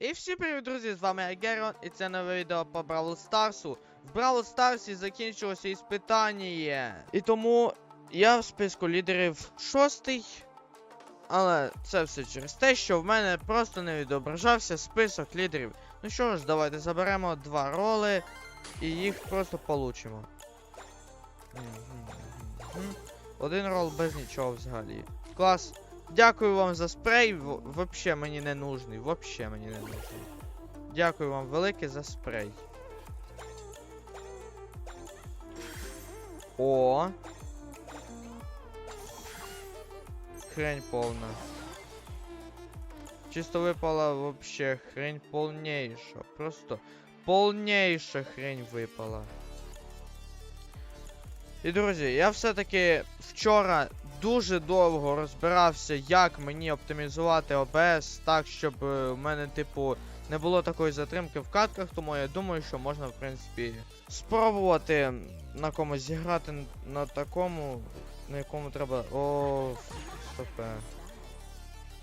І всім привіт, друзі! З вами я Герон, і це нове відео по Бравл Старсу. В Бравл Старсі закінчилося іспитання. І тому я в списку лідерів шостий. Але це все через те, що в мене просто не відображався список лідерів. Ну що ж, давайте заберемо два роли і їх просто получимо. Один рол без нічого взагалі. Клас. Дякую вам за спрей. Вообще мені не нужний. Вообще мені не нужний. Дякую вам велике за спрей. О. Хрень повна. Чисто випала вообще хрень полнейша. Просто полнейша хрень випала. І друзі, я все-таки вчора дуже довго розбирався, як мені оптимізувати OBS так, щоб е, у мене, типу, не було такої затримки в катках, тому я думаю, що можна, в принципі, спробувати на комусь зіграти на такому, на якому треба. О, стопе.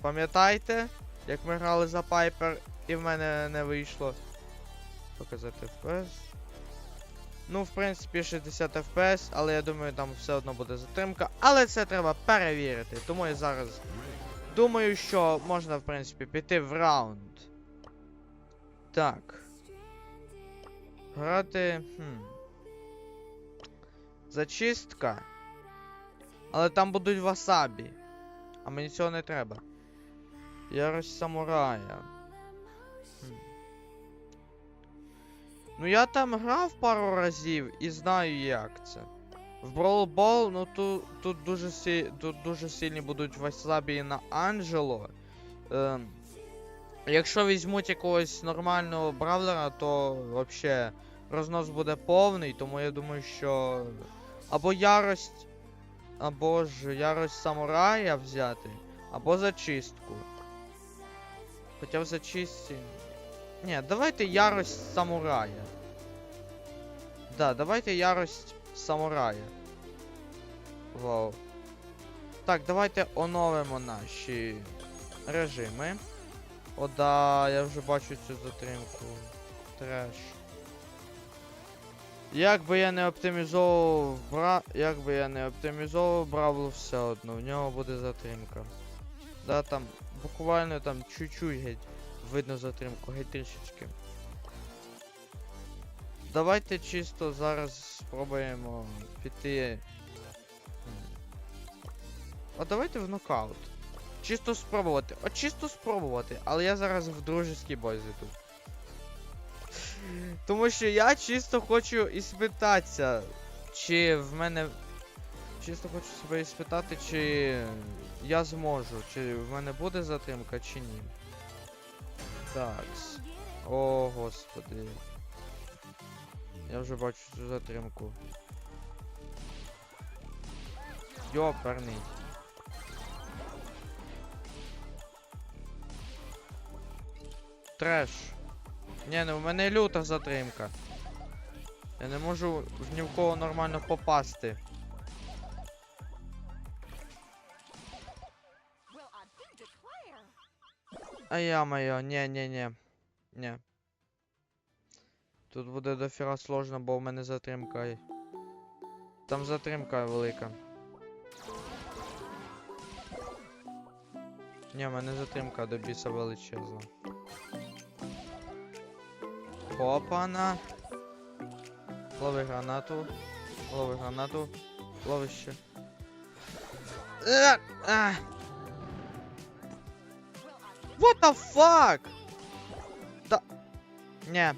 Пам'ятаєте, як ми грали за Пайпер і в мене не вийшло показати FPS? Ну, в принципі, 60 FPS, але я думаю, там все одно буде затримка. Але це треба перевірити. Тому я зараз думаю, що можна, в принципі, піти в раунд. Так. Грати. Хм. Зачистка. Але там будуть васабі. А мені цього не треба. Ярость самурая. Ну я там грав пару разів і знаю як це. В Brawl Ball, ну тут, тут, дуже сі, тут дуже сильні будуть васабі на Анджело. Ем, якщо візьмуть якогось нормального бравлера, то вообще рознос буде повний, тому я думаю, що або ярость, або ж ярость самурая взяти, або зачистку. Хоча в зачистці. Ні, давайте ярость самурая. Да, давайте ярость самурая. Вау. Так, давайте оновимо наші режими. О, да, я вже бачу цю затримку. Треш. Як би я не оптимізовував бра... Як би я не оптимізовував Бравл все одно, в нього буде затримка. Да, там буквально там чуть-чуть геть видно затримку, геть трішечки. Давайте чисто зараз спробуємо піти. А давайте в нокаут. Чисто спробувати. От чисто спробувати, але я зараз в дружеський бой зайду. Тому що я чисто хочу іспитатися, чи в мене. Чисто хочу себе іспитати, чи я зможу, чи в мене буде затримка, чи ні. Так. О, господи. Я вже бачу цю затримку. Йоперний. Треш. Ні, ну в мене люта затримка. Я не можу в ні в кого нормально попасти. А я моє, ні. Ні. Тут буде дофіга сложно, бо в мене затримка. Там затримка велика. Ні, в мене затримка до біса величезна. Опана. Лови гранату. Лови гранату. Лови ще. What the fuck? Да. Не.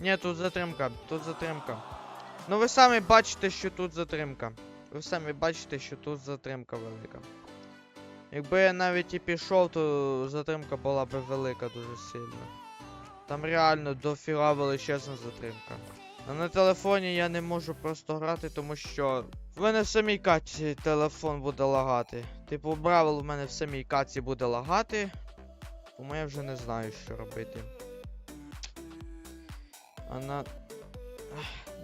Ні, тут затримка, тут затримка. Ну ви самі бачите, що тут затримка. Ви самі бачите, що тут затримка велика. Якби я навіть і пішов, то затримка була б велика дуже сильно. Там реально дофіга величезна затримка. А на телефоні я не можу просто грати, тому що в мене в самій каці телефон буде лагати. Типу, Бравл в мене в самій каці буде лагати. Тому я вже не знаю, що робити. А на.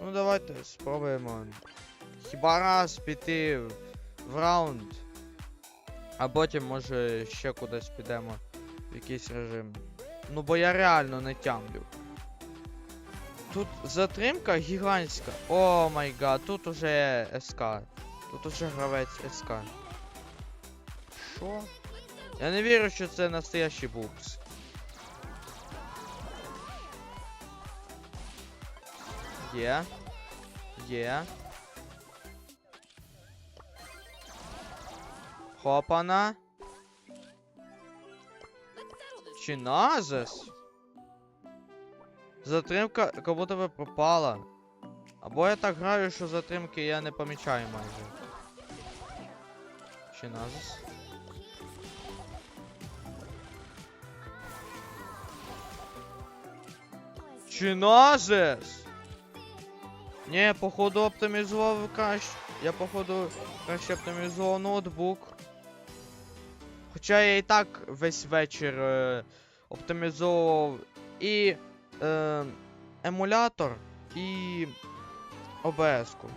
Ну давайте спробуємо. Хіба раз піти в- в раунд. А потім може ще кудись підемо в якийсь режим. Ну бо я реально не тямлю. Тут затримка гігантська. О май гад, тут уже СК. Тут уже гравець СК. Що? Я не вірю, що це настоящий букс. Є. Є. Хопана. Чиназес? Затримка как будто би пропала. Або я так граю, що затримки я не помічаю майже. Чиназес. Чиназес! Ні, походу оптимізував краще. Я походу краще оптимізував ноутбук. Хоча я і так весь вечір е, оптимізовував і е, емулятор, і ОБС-ку.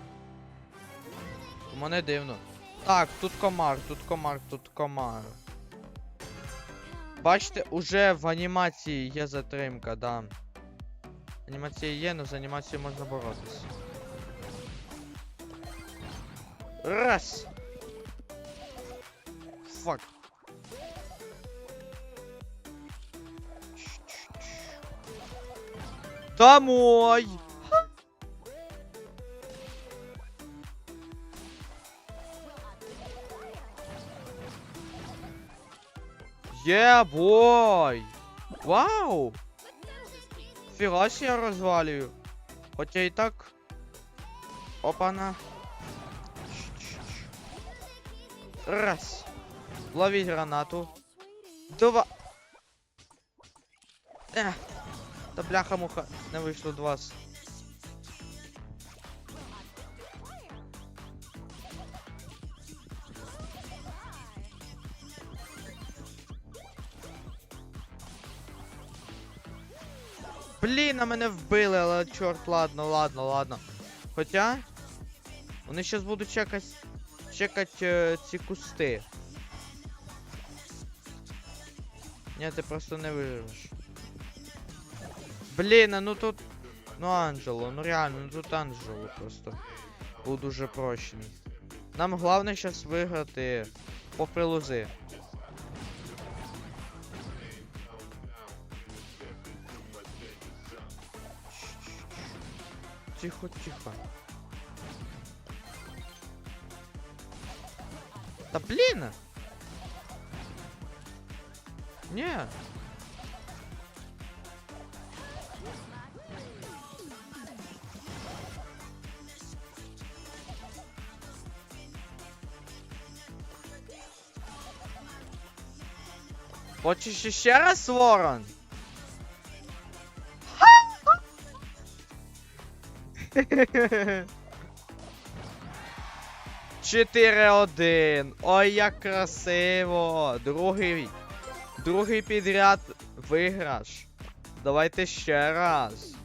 У мене дивно. Так, тут комар, тут комар, тут комар. Бачите, уже в анімації є затримка, да. Анімація є, але з анімацією можна боротися. Раз! Фак. Домой! Є, бой! Вау! Фіга себе я розвалюю. Хоча і так. Опана. Раз. Ловіть гранату. Два. Ех. Та бляха-муха, не вийшло до вас. Блін, а мене вбили, але чорт, ладно, ладно, ладно. Хоча. Вони щас будуть чекати. Чекати е, ці кусти. Ні, ти просто не виживеш. Блін, ну тут. Ну Анджело, ну реально, ну тут Анджело просто. Був дуже прощений. Нам головне зараз виграти попри лози. Тихо, тихо. Да блин! Не. Хочешь еще раз, Ворон? Хе-хе-хе. 4-1. Ой, як красиво. Другий. Другий підряд виграш. Давайте ще раз.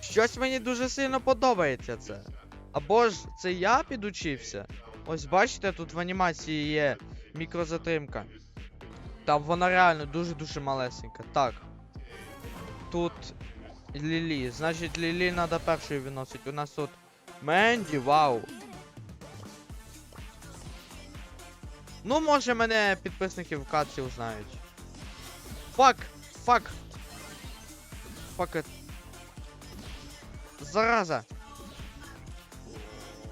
Щось мені дуже сильно подобається це. Або ж це я підучився. Ось бачите, тут в анімації є мікрозатримка. Там вона реально дуже-дуже малесенька. Так. Тут Лілі. Значить, Лілі треба першою виносити. У нас тут Менді, вау. Ну, може мене підписники в каці узнають. Фак! Фак! Фак it. Зараза!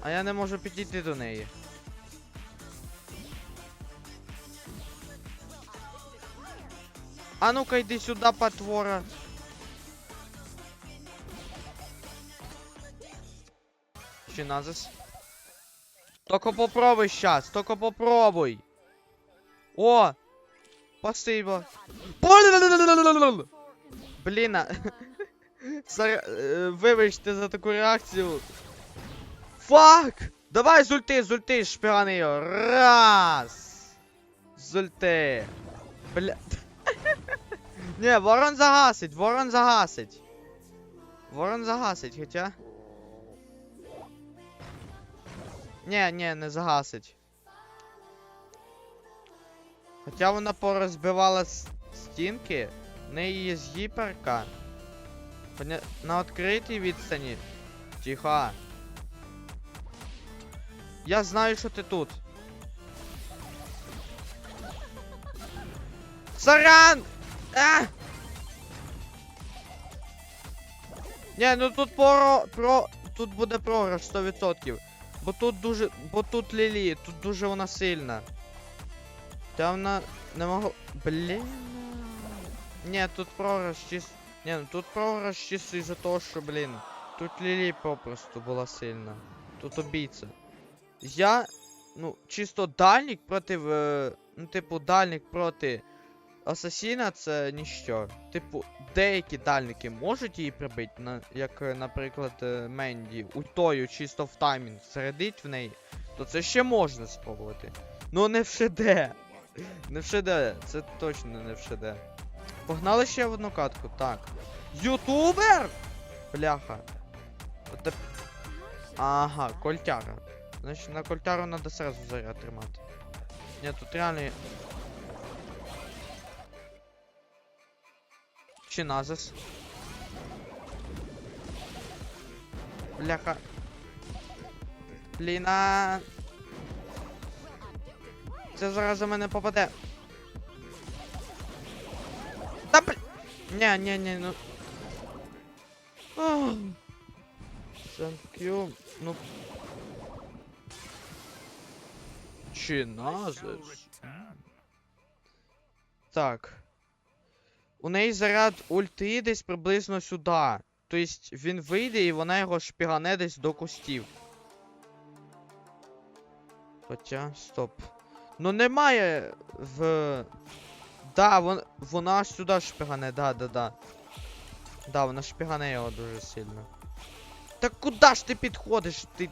А я не можу підійти до неї. А ну-ка йди сюди, потвора. Чиназис. Только попробуй сейчас, только попробуй. О! Спасибо. Блін, Вибачте за таку реакцію. Фак! Давай зульти, зульти, шпігани його. Раз! Зульти. Бля. Не, ворон загасить, ворон загасить. Ворон загасить, хоча. Ні, ні, не загасить. Хоча вона порозбивала стінки, В неї є гіперка. На відкритій відстані. Тихо. Я знаю, що ти тут. Сорян! А! Ні, ну тут про... про... Тут буде програш 100%. Бо тут дуже. Бо тут Лілі, тут дуже вона сильна. Та вона не могла. Блін. Ні, тут програш чисто. Ні, ну тут програш чисто із-за того, що, блін. Тут Лілі попросту була сильна. Тут обійця. Я. Ну, чисто дальник проти. е, Ну, типу, дальник проти Асасіна це ніщо. Типу, деякі дальники можуть її прибити, на, як, е, наприклад, е, Менді, ультою чисто в таймінг зарядить в неї, то це ще можна спробувати. Ну не в ШД. Не в ШД, це точно не в ШД. Погнали ще в одну катку, так. Ютубер! Бляха. Оте... Ага, кольтяра. Значить на кольтяру треба сразу заряд тримати. Ні, тут реально. Чи назис? Бляха. Бліна. Це зараз за мене попаде. Та бл... Ні, ні, ні, ну. You. Ну. Чи назис? Так. У неї заряд ульти десь приблизно сюди. Тобто він вийде і вона його шпігане десь до кустів. Хоча, стоп. Ну немає в. Да, вон, вона сюди шпігане, да, да, да. Да, вона шпігане його дуже сильно. Так куди ж ти підходиш? Ти.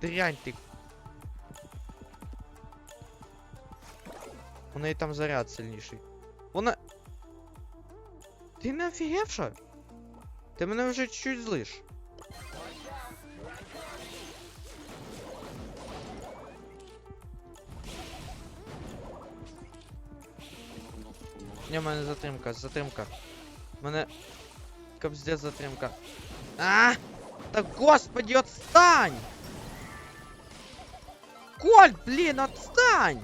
Дрянь ти. У неї там заряд сильніший. Вона. Ти не офігевша? Ти мене вже чуть злиш. Ні, в мене затримка, затримка. В мене. Капздец затримка. А! Да господи, отстань! Коль, блин, отстань!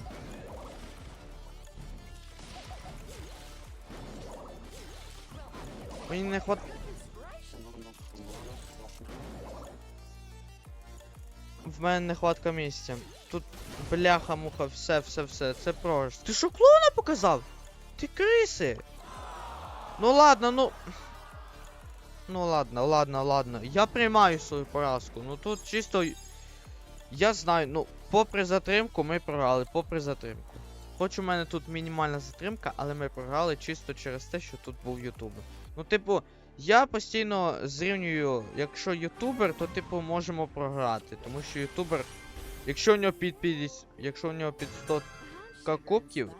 Мені не хват... В мене нехватка місця. Тут бляха-муха, все, все, все, це програш. Ти що клоуна показав? Ти криси! Ну ладно, ну. Ну ладно, ладно, ладно. Я приймаю свою поразку. Ну тут чисто. Я знаю, ну, попри затримку, ми програли, попри затримку. Хоч у мене тут мінімальна затримка, але ми програли чисто через те, що тут був ютубер. Ну, типу, я постійно зрівнюю, якщо ютубер, то типу можемо програти. Тому що ютубер, якщо у нього під 50, якщо у нього під 100 к кубків,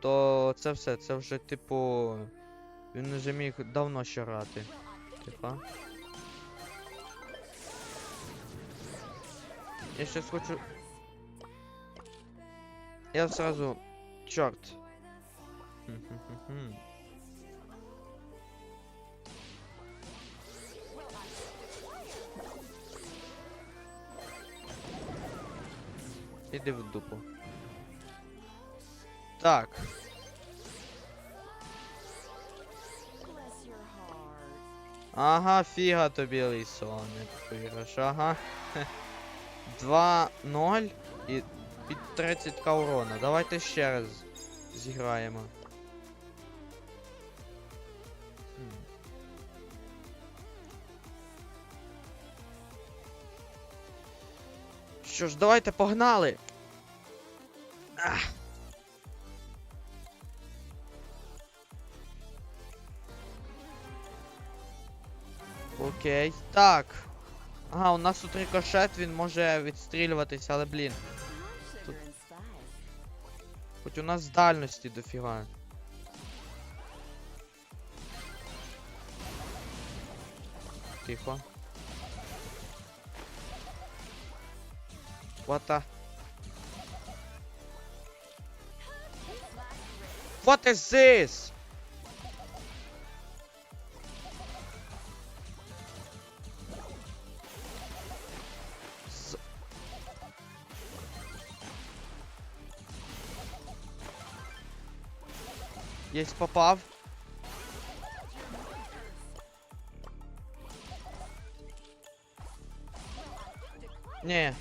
то це все, це вже типу. Він вже міг давно ще грати. Типа. Я щас хочу. Я сразу. Чорт. Іди в дупу. Так. Ага, фіга тобі лисоник. Виграш, ага. Хе. 2-0 і під 30к урона. Давайте ще раз зіграємо. Що ж, давайте погнали! Ах. Окей. Так. Ага, у нас тут рикошет, він може відстрілюватися, але блін. Spice. Хоч у нас дальності дофіга. Тихо. Bota. What is this? Есть попав. né?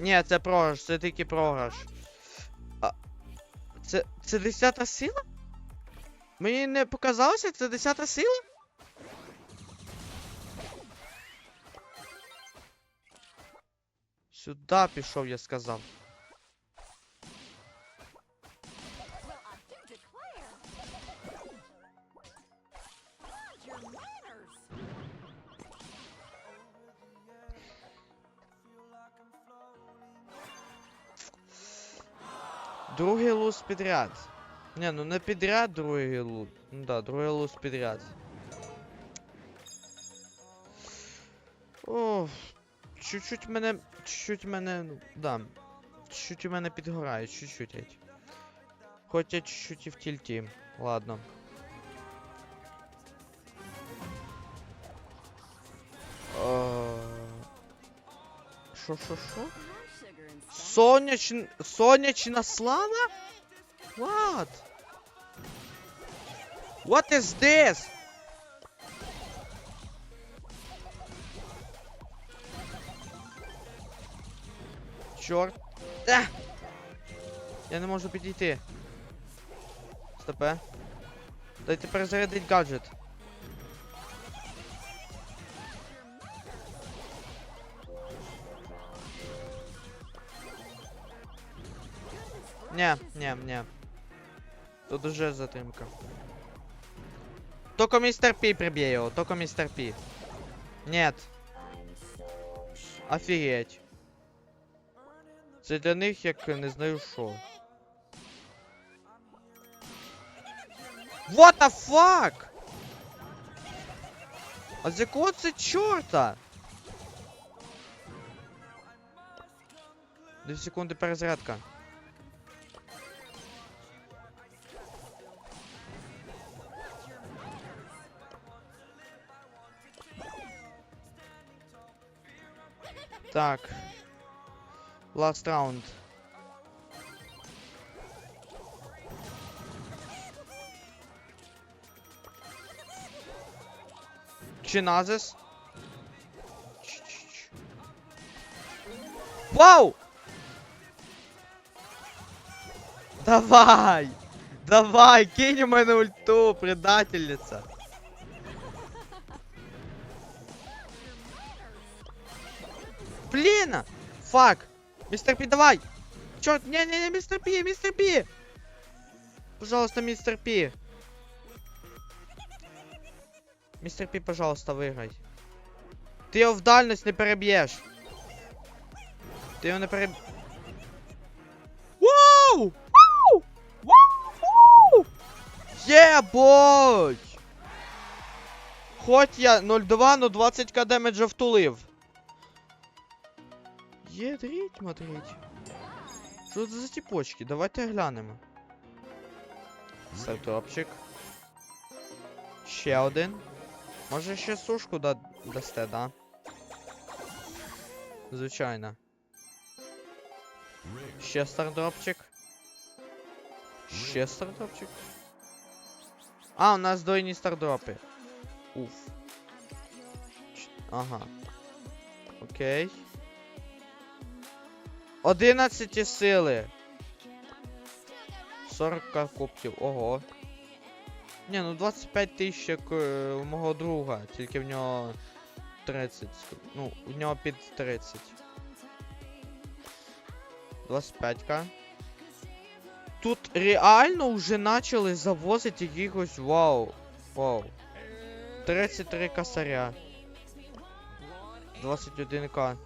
Ні, це програш, це тільки програш. А, це. Це десята сила? Мені не показалося, це десята сила? Сюда пішов, я сказав. Другий луз підряд. Не, ну не підряд другий луз. Ну да, другий луз підряд. О, чуть-чуть мене. Чуть-чуть мене. ну, Да. Чуть-чуть у мене підгорає, чуть-чуть. геть. Хоч я чуть-чуть і в тільті. Ладно. Е, Сонячн... Сонячна слава? What? What is this? Чорт. Е! Я не можу підійти. Стопе. Дайте перезарядить гаджет. Не, не, не. Тут уже затримка. Только мистер Пи прибей его, только мистер Пи. Нет. Офігеть. Це для них як не знаю що. What the fuck? А з якого це чорта? Дві секунди перезарядка. Так. Last round. Чиназис. Вау! Давай! Давай, кинь мене ульту, предательница. Блин! Фак! Мистер Пи, давай! Черт, не-не-не, мистер Пи, мистер Пи! Пожалуйста, мистер Пи. Мистер Пи, пожалуйста, выиграй. Ти його в дальність не переб'єш. Ти його не переб... Вау! Вау! Вау! Є, бой! Я 0,2, но 20к демеджа втулив. Єдріть, смотріть. Що це за тіпочки? Давайте глянемо. Стартопчик. Ще один. Може ще сушку да дасте, да? Звичайно. Ще стардропчик. Ще стардропчик. А, у нас двойні стардропи. Уф. Ага. Окей. 11 сили. 40 кубків. Ого. Ні, ну 25 тисяч як е, у мого друга, тільки в нього 30. Ну, у нього під 30. 25к. Тут реально вже почали завозити якихось вау. Вау. 33 косаря. 21к.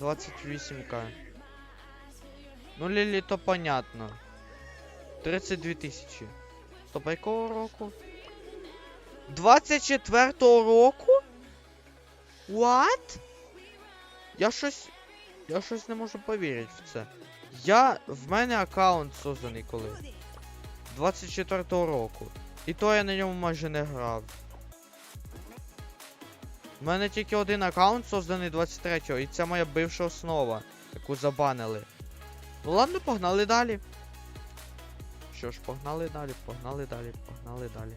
28к. Ну, Лілі, то понятно. 32 тисячі. А якого року? 24-го року? What? Я щось. Я щось не можу повірити в це. Я. В мене аккаунт созданий коли. 24-го року. І то я на ньому майже не грав. У мене тільки один аккаунт созданий 23-го, і це моя бивша основа, яку забанили. Ну ладно, погнали далі. що ж, погнали далі, погнали далі, погнали далі.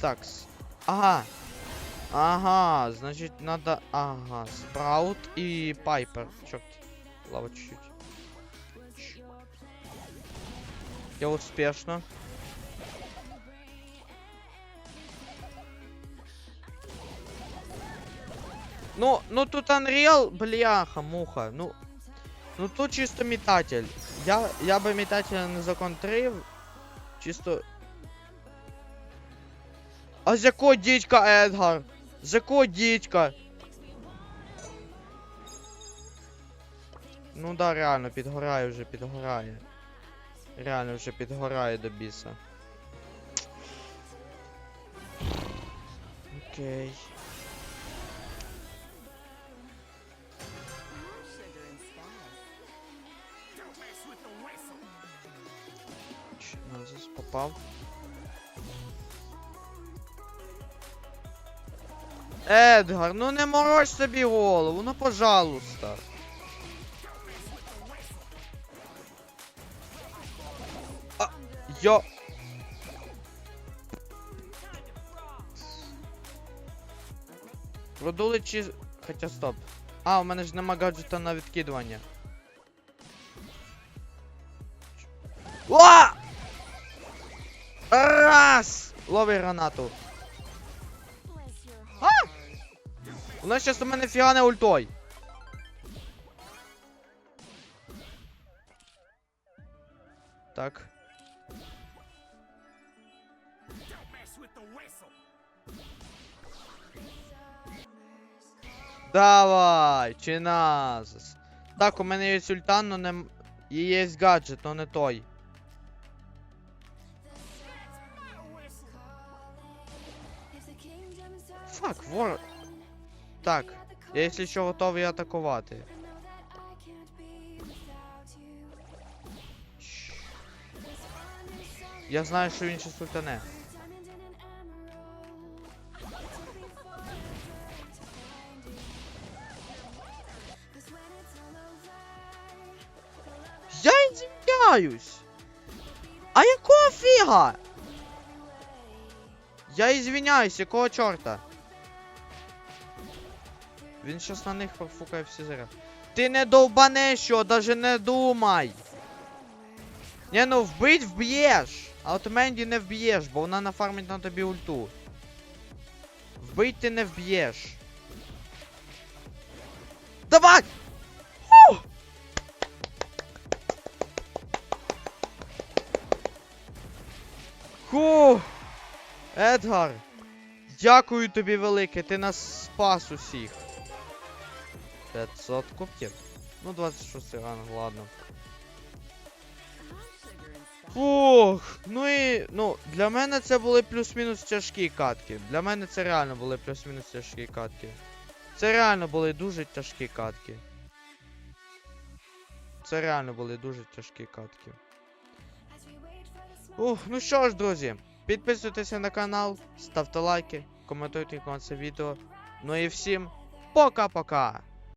Такс. Ага. Ага, значит надо... Ага, Спраут и Пайпер. Черт. Лава чуть-чуть. Я успешно. Ну, ну тут Unreal, бляха, муха. Ну, ну тут чисто метатель. Я, я би метателя не законтрив. Чисто. А з якого дідька Едгар? З якого дідька? Ну да, реально, підгорає вже, підгорає. Реально вже підгорає до біса. Окей. Попав. Едгар, ну не морочь собі голову, ну пожалуйста. А, йо. Продули чи... Хоча стоп. А, у мене ж нема гаджета на відкидування. О! Раз! Лови гранату. А! Вона щас у мене фігане ультой. Так. Давай, чиназис. Так, у мене є сультан, но не. є гаджет, но не той. Фак, вор. Так, я якщо що готовий атакувати. Я знаю, що він щас ультане. Я извиняюсь. А якого фіга? Я извиняюсь, якого чорта? Він щас на них профукає всі зараз. Ти не довбанеш його, даже не думай. Не, ну вбить вб'єш. А от Менді не вб'єш, бо вона нафармить на тобі ульту. Вбить ти не вб'єш. Давай! Фу! Едгар! Дякую тобі велике, ти нас спас усіх. 500 кубків. Ну, 26 ранг, ладно. Фух, ну і ну, для мене це були плюс-мінус тяжкі катки. Для мене це реально були плюс-мінус тяжкі катки. Це реально були дуже тяжкі катки. Це реально були дуже тяжкі катки. Ух, ну що ж, друзі, підписуйтеся на канал, ставте лайки, коментуйте на це відео. Ну і всім пока-пока!